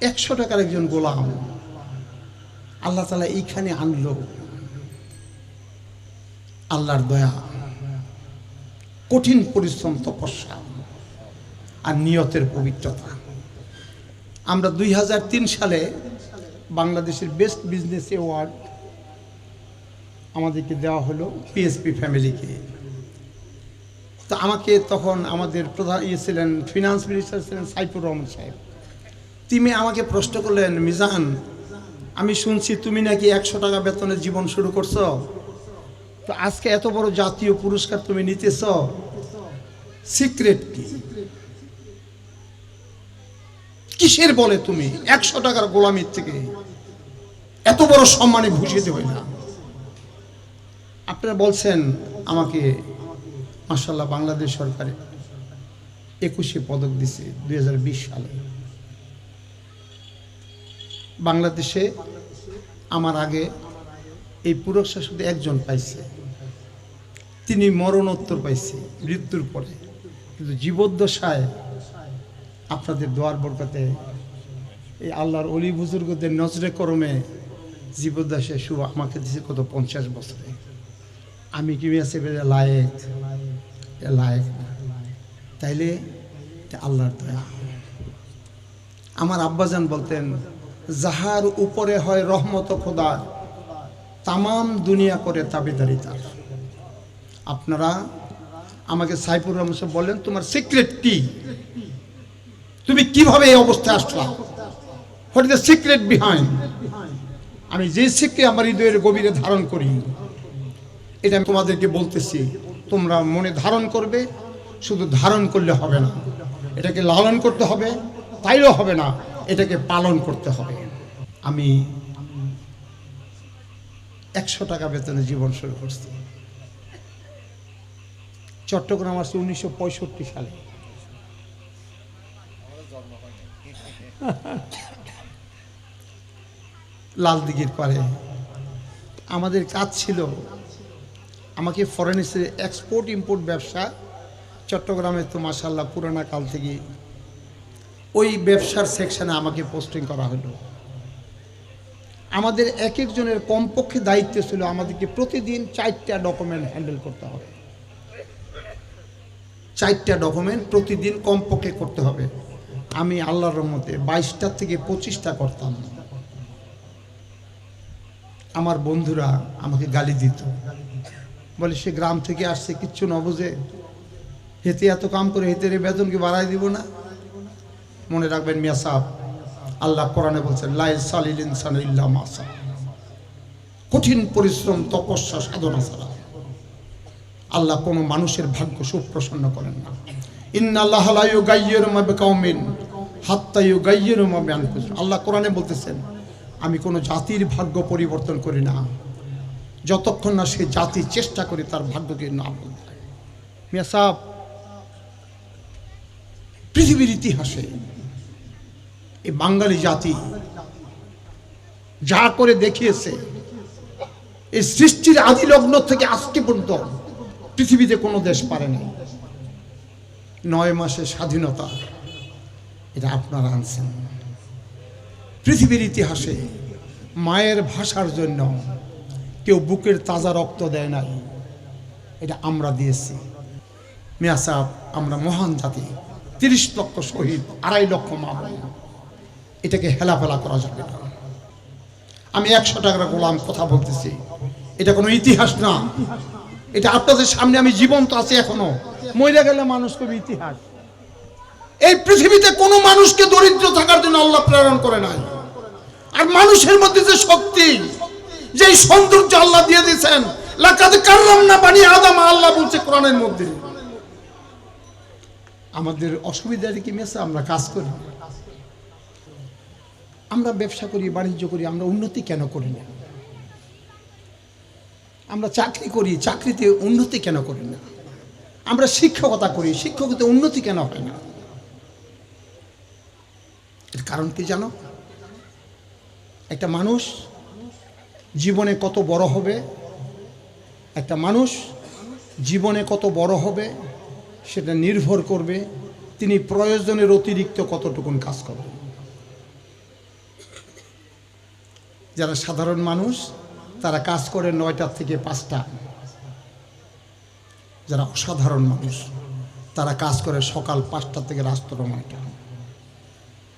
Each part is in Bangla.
একশো টাকার একজন গোলাম। আল্লাহ তালা এইখানে আনলো। আল্লাহর দয়া, কঠিন পরিশ্রম, তপস্যা আর নিয়তের পবিত্রতা। আমরা দুই হাজার তিন সালে বাংলাদেশের বেস্ট বিজনেস অ্যাওয়ার্ড আমাদেরকে দেওয়া হলো পিএসপি ফ্যামিলিকে। তো আমাকে তখন আমাদের প্রধান ইয়ে ছিলেন, ফিনান্স মিনিস্টার ছিলেন সাইফুর রহমান সাহেব। তিনি আমাকে প্রশ্ন করলেন, মিজান, আমি শুনছি তুমি নাকি একশো টাকা বেতনের জীবন শুরু করছ। তো আজকে এত বড় জাতীয় পুরস্কার তুমি নিতেছ। সিক্রেট কি? কিসের বলে তুমি? একশো টাকার গোলামির থেকে এত বড় সম্মানে ভূষিত হয় না। আপনারা বলছেন আমাকে মাসাল্লাহ বাংলাদেশ সরকারে একুশে পদক দিছে দুই হাজার বিশ সালে। বাংলাদেশে আমার আগে এই পুরস্কার শুধু একজন পাইছে। তিনি মরণোত্তর পাইছে মৃত্যুর পরে। কিন্তু জীবদ্দশায় আপনাদের দোয়ার বরকতে এই আল্লাহর অলি বুজুর্গদের নজরে করমে জীবদ্দশায় শুভ আমাকে দিছে কত পঞ্চাশ বছরে। আমি কি আছে লায়েক? লায়েক তাইলে আল্লাহর দয়া। আমার আব্বাজান বলতেন যাহার উপরে হয় রহমত খোদার তামাম দুনিয়া করে তাবেদারি তার। আপনারা আমাকে সাইফুর রহমান সাহেব বললেন, তোমার সিক্রেট কি? তুমি কীভাবে এই অবস্থায় আসলা? What is the secret behind আমি যে শিখকে আমার হৃদয়ের গভীরে ধারণ করি, এটা আমি তোমাদেরকে বলতেছি, তোমরা মনে ধারণ করবে, শুধু ধারণ করলে হবে না। এটাকে লালন করতে হবে, তাইও হবে না। এটাকে পালন করতে হবে। আমি একশো টাকা বেতনে জীবন শুরু করছি। চট্টগ্রাম আসছে উনিশশো পঁয়ষট্টি সালে। লাল দিঘির পারে আমাদের কাজ ছিল আমাকে ফরেনিসের এক্সপোর্ট ইম্পোর্ট ব্যবসা। চট্টগ্রামে তো মাসাল্লাহ পুরানা কাল থেকে ওই ব্যবসার সেকশনে আমাকে পোস্টিং করা হলো। আমাদের এক একজনের কমপক্ষে দায়িত্ব ছিল আমাদেরকে প্রতিদিন চারটা ডকুমেন্ট হ্যান্ডেল করতে হবে। চারটা ডকুমেন্ট প্রতিদিন কমপক্ষে করতে হবে। আমি আল্লাহর রহমতে বাইশটা থেকে পঁচিশটা করতাম। আমার বন্ধুরা আমাকে গালি দিত। বলে, সে গ্রাম থেকে আসছে, কিচ্ছু না বুঝে। হেতে এত কাম করে হেতে বেতনকে বাড়াই দিব না? মনে রাখবেন মিয়া সাহ, আল্লাহ কোরআনে বলছেন, লাইল সালিল ইনসান ইল্লা মাসা কঠিন পরিশ্রম, তপস্যা, সাধনা ছাড়া। আল্লাহ কোনো মানুষের ভাগ্য সুপ্রসন্ন করেন না। আল্লাহ কোরআনে বলতেছেন, আমি কোনো জাতির ভাগ্য পরিবর্তন করি না। যতক্ষণ না সে জাতি চেষ্টা করে তার ভাগ্যকে না বলতে মিয়া সাহ, পৃথিবীর ইতিহাসে এই বাঙালি জাতি যা করে দেখিয়েছে, এই সৃষ্টির আদি লগ্ন থেকে আজকে পর্যন্ত পৃথিবীতে কোনো দেশ পারে নাই। নয় মাসে স্বাধীনতা, এটা আপনারা আনছেন। পৃথিবীর ইতিহাসে মায়ের ভাষার জন্য কেউ বুকের তাজা রক্ত দেয় নাই, এটা আমরা দিয়েছি। মিয়া সাহেব, আমরা মহান জাতি, তিরিশ লক্ষ শহীদ, আড়াই লক্ষ মা এটাকে হেলাফেলা করা যাবে না। আমি একশো টাকার গোলাম, কথা বলতেছি। এটা কোনো ইতিহাস না। এটা আপনাদের সামনে আমি জীবন্ত আছি এখনও। মরে গেলে মানুষ কবি ইতিহাস। এই পৃথিবীতে কোনো মানুষকে দরিদ্র থাকার জন্য আল্লাহ প্রেরণ করে নাই। আর মানুষের মধ্যে যে শক্তি যে সৌন্দর্য আল্লাহ দিয়ে দিয়েছেন, লাকাদ কাররাম না আদম, আল্লাহ বলছে কোরআনের মধ্যে। আমাদের অসুবিধাটা কি মেসে আমরা কাজ করি। আমরা ব্যবসা করি, বাণিজ্য করি, আমরা উন্নতি কেন করি না? আমরা চাকরি করি, চাকরিতে উন্নতি কেন করি না? আমরা শিক্ষকতা করি, শিক্ষকতে উন্নতি কেন হয় না? এর কারণ কি জানো? একটা মানুষ জীবনে কত বড় হবে, একটা মানুষ জীবনে কত বড় হবে, সেটা নির্ভর করবে তিনি প্রয়োজনের অতিরিক্ত কতটুকুন কাজ করবেন। যারা সাধারণ মানুষ, তারা কাজ করে নয়টার থেকে পাঁচটা। যারা অসাধারণ মানুষ, তারা কাজ করে সকাল পাঁচটা থেকে রাস্তার নয়টা।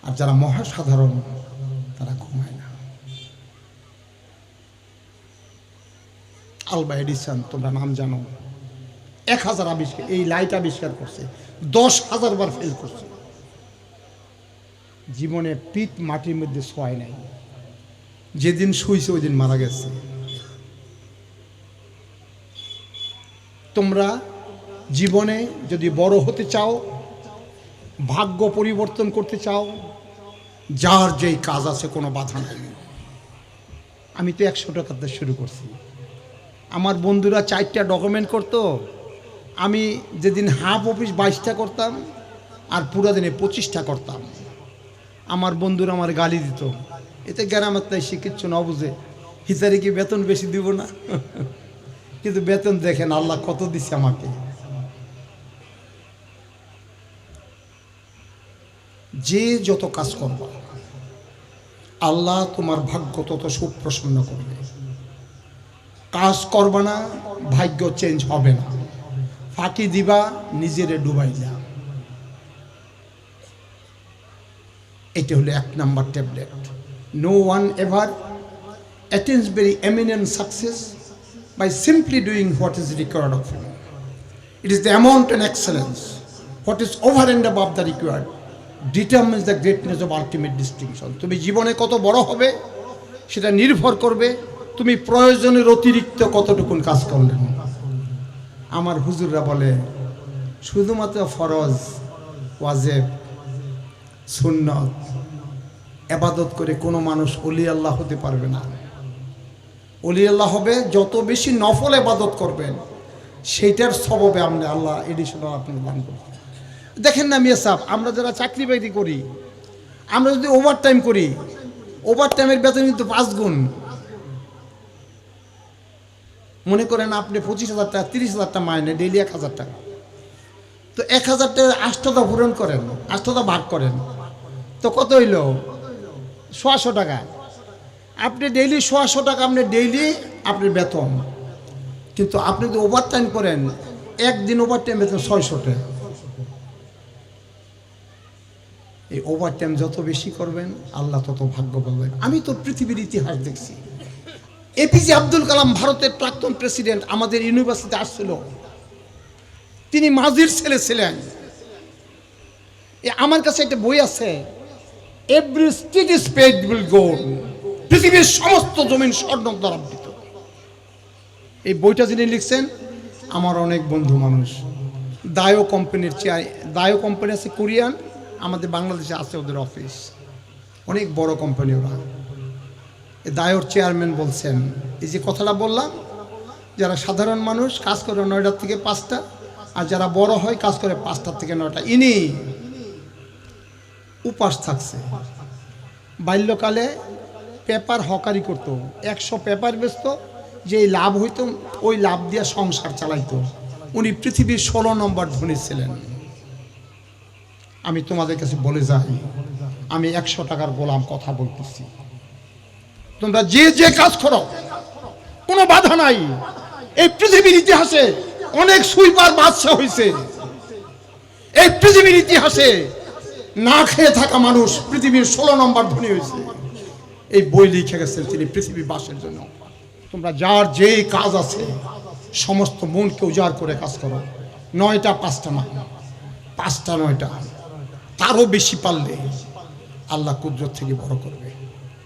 আর যারা মহাসাধারণ, তারা ঘুমায় না। আলবা এডিসন, তোমরা নাম জানো। এক হাজার আবিষ্কার, এই লাইট আবিষ্কার করছে। দশ হাজার বার ফেল করছে। জীবনে পিঠ মাটির মধ্যে শোয় নাই। যেদিন শুইছে ওই দিন মারা গেছে। তোমরা জীবনে যদি বড় হতে চাও, ভাগ্য পরিবর্তন করতে চাও, যার যেই কাজ আছে, কোনো বাধা নাই। আমি তো একশো টাকাতে শুরু করছি। আমার বন্ধুরা চারটা ডকুমেন্ট করতো। আমি যেদিন হাফ অফিস বাইশটা করতাম, আর পুরো দিনে পঁচিশটা করতাম। আমার বন্ধুরা আমার গালি দিত। এতে গ্রামের তাই সে কিচ্ছু না বুঝে। হিতারে কি বেতন বেশি দিব না? কিন্তু বেতন দেখেন, আল্লাহ কত দিছে আমাকে। যে যত কাজ করবা, আল্লাহ তোমার ভাগ্য তত সুপ্রসন্ন করবে। কাজ করবা না, ভাগ্য চেঞ্জ হবে না। ফাঁকি দিবা, নিজেরে ডুবাইলা এটা হলো এক number tablet. No one ever attains very eminent success by simply doing what is required of him it is the amount and excellence what is over and above the required determines the greatness of ultimate distinction তুমি জীবনে কত বড় হবে, সেটা নির্ভর করবে তুমি প্রয়োজনের অতিরিক্ত কতটুকুন কাজ করলেন। আমার হুজুররা বলে, শুধুমাত্র ফরজ, ওয়াজেব, সুন্নত এবাদত করে কোনো মানুষ অলি আল্লাহ হতে পারবে না। অলি আল্লাহ হবে, যত বেশি নফল এবাদত করবেন, সেইটার সববে আপনি আল্লাহ এডিশনাল আপনি দান করবেন। দেখেন না মিয়া সাহেব, আমরা যারা চাকরি বাকরি করি, আমরা যদি ওভার টাইম করি ওভার টাইমের বেতন কিন্তু পাঁচ গুণ। মনে করেন আপনি পঁচিশ হাজার টাকা, তিরিশ হাজার টাকা মাইনে, ডেইলি এক হাজার টাকা। তো এক হাজার টাকা আষ্টটা পূরণ করেন, আষ্টটা ভাগ করেন, তো কত হইল? সোয়াশো টাকা। আপনি ডেইলি সোয়াশো টাকা আপনি ডেইলি আপনার বেতন। কিন্তু আপনি যদি ওভার টাইম করেন, একদিন ওভার টাইম বেতন ছয়শো টাকা। এই ওভার টাইম যত বেশি করবেন, আল্লাহ তত ভাগ্য পাবেন আমি তো পৃথিবীর ইতিহাস দেখছি। এপিজে আব্দুল কালাম ভারতের প্রাক্তন প্রেসিডেন্ট আমাদের ইউনিভার্সিটি আসছিল। তিনি মাঝির ছেলে ছিলেন। আমার কাছে একটা বই আছে। Every state is paved with gold পৃথিবীর সমস্ত জমিন স্বর্ণ দ্বারা আবৃত এই বইটা যিনি লিখছেন, আমার অনেক বন্ধু মানুষ। দায়ো কোম্পানির চেয়ার দায়ো কোম্পানি আছে কোরিয়ান, আমাদের বাংলাদেশে আছে ওদের অফিস অনেক বড় কোম্পানি ওরা। দায়র চেয়ারম্যান বলছেন, এই যে কথাটা বললাম, যারা সাধারণ মানুষ কাজ করে নয়টার থেকে পাঁচটা, আর যারা বড় হয় কাজ করে পাঁচটার থেকে নয়টা। ইনি উপাস থাকছে। বাল্যকালে পেপার হকারি করতো। একশো পেপার বেচত, যে লাভ হইতো, ওই লাভ দিয়ে সংসার চালাইত। উনি পৃথিবীর ষোলো নম্বর ধনী ছিলেন। আমি তোমাদের কাছে বলে যাই, আমি একশো টাকার গোলাম কথা বলতেছি। তোমরা যে যে কাজ করো, কোনো বাধা নাই। এই পৃথিবীর ইতিহাসে অনেক সুইপার বাদশা হয়েছে এই পৃথিবীর ইতিহাসে না খেয়ে থাকা মানুষ পৃথিবীর ষোলো নম্বর ধনী হয়েছে। এই বই লিখে গেছেন তিনি পৃথিবী বাসের জন্য। তোমরা যার যেই কাজ আছে, সমস্ত মনকে উজাড় করে কাজ করো। নয়টা, পাঁচটা না। পাঁচটা, নয়টা। তারও বেশি পারলে আল্লাহ কুদরত থেকে বড় করবে।